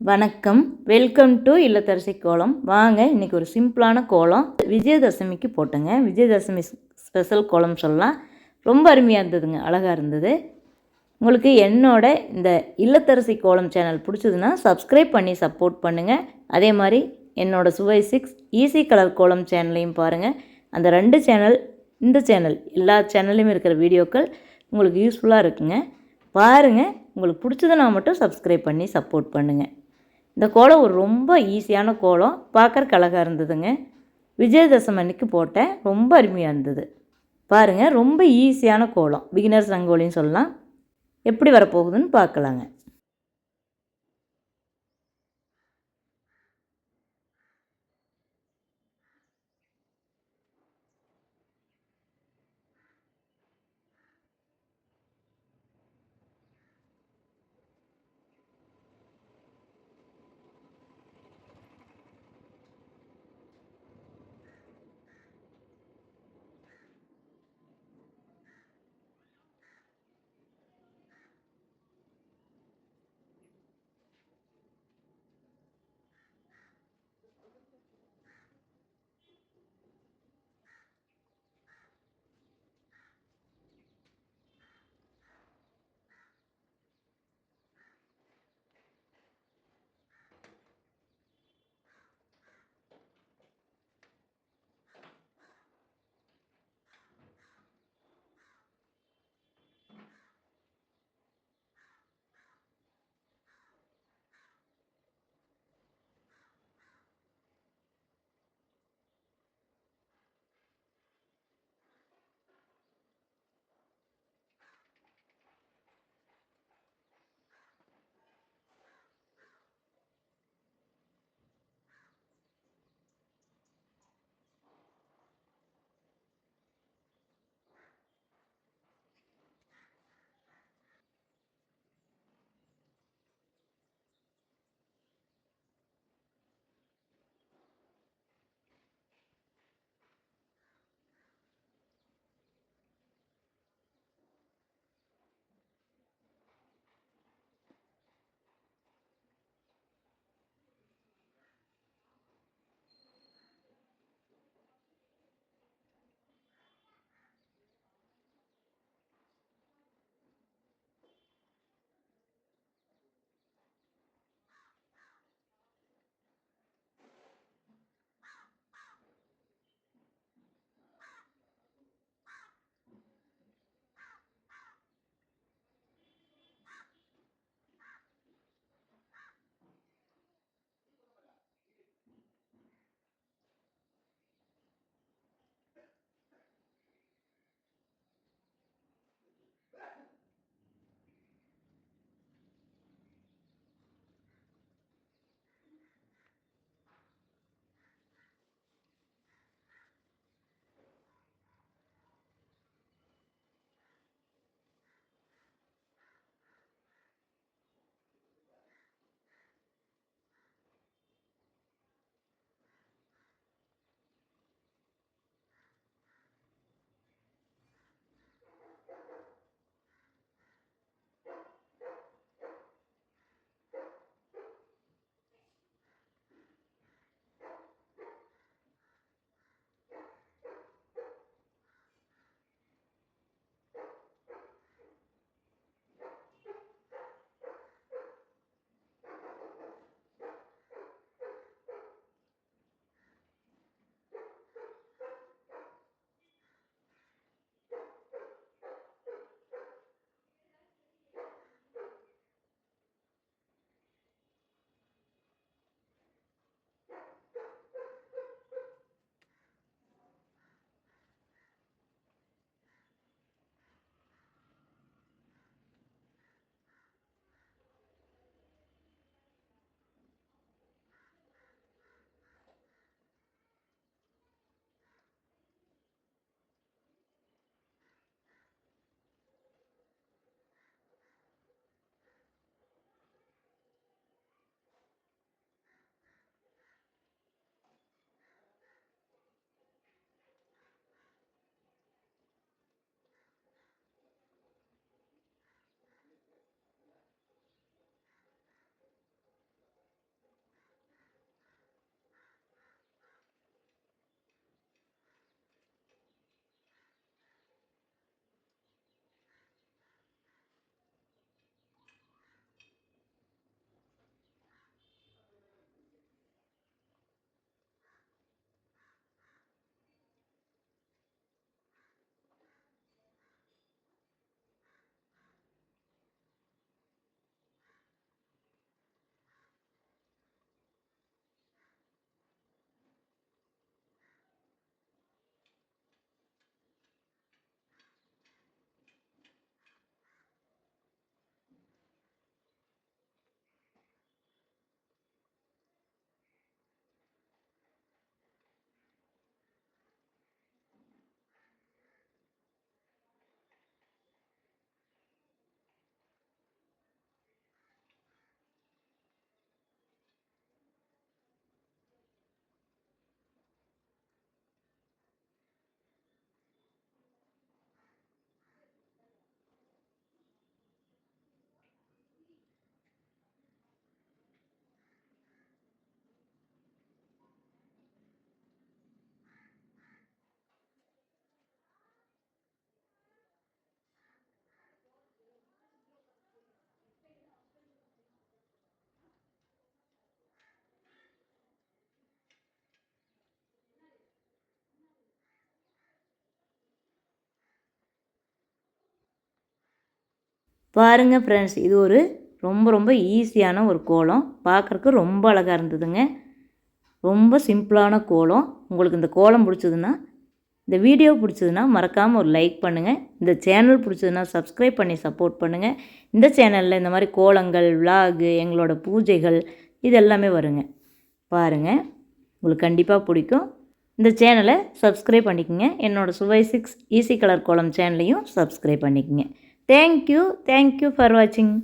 வணக்கம். Welcome to இல்லத்தரசி கோலம். வாங்க இன்றைக்கி ஒரு சிம்பிளான கோலம். விஜயதசமிக்கு போட்டேங்க. விஜயதசமி ஸ்பெஷல் கோலம் சொல்லலாம். ரொம்ப அருமையாக இருந்ததுங்க அழகாக இருந்தது. உங்களுக்கு என்னோட இந்த இல்லத்தரசி கோலம் சேனல் பிடிச்சதுன்னா சப்ஸ்கிரைப் பண்ணி சப்போர்ட் பண்ணுங்கள் அதே மாதிரி என்னோட சுவை சிக்ஸ் ஈஸி கலர் கோலம் சேனலையும் பாருங்கள் அந்த ரெண்டு சேனல் இந்த சேனல் எல்லா சேனல்லையும் இருக்கிற வீடியோக்கள் உங்களுக்கு யூஸ்ஃபுல்லாக இருக்குங்க. பாருங்கள் உங்களுக்கு பிடிச்சதுன்னா மட்டும் சப்ஸ்கிரைப் பண்ணி சப்போர்ட் பண்ணுங்கள் இந்த கோலம் ஒரு ரொம்ப ஈஸியான கோலம். பார்க்கறக்கு அழகாக இருந்ததுங்க. விஜயதசமி அன்னைக்கு போட்டேன். ரொம்ப அருமையாக இருந்தது. பாருங்கள் ரொம்ப ஈஸியான கோலம். பிகினர்ஸ் ரங்கோலின்னு சொல்லலாம். எப்படி வரப்போகுதுன்னு பார்க்கலாங்க. பாருங்கள் ஃப்ரெண்ட்ஸ் இது ஒரு ரொம்ப ரொம்ப ஈஸியான ஒரு கோலம். பார்க்குறக்கு ரொம்ப அழகாக இருந்ததுங்க. ரொம்ப சிம்பிளான கோலம். உங்களுக்கு இந்த கோலம் பிடிச்சதுன்னா இந்த வீடியோ பிடிச்சதுன்னா மறக்காமல் ஒரு லைக் பண்ணுங்கள் இந்த சேனல் பிடிச்சதுன்னா சப்ஸ்கிரைப் பண்ணி சப்போர்ட் பண்ணுங்கள் இந்த சேனலில் இந்த மாதிரி கோலங்கள் விலாகு எங்களோட பூஜைகள் இது எல்லாமே வருங்க. பாருங்கள் உங்களுக்கு கண்டிப்பாக பிடிக்கும். இந்த சேனலை சப்ஸ்கிரைப் பண்ணிக்கோங்க. என்னோடய சுவை சிக்ஸ் ஈஸி கலர் கோலம் சேனலையும் சப்ஸ்கிரைப் பண்ணிக்கோங்க. Thank you thank you for watching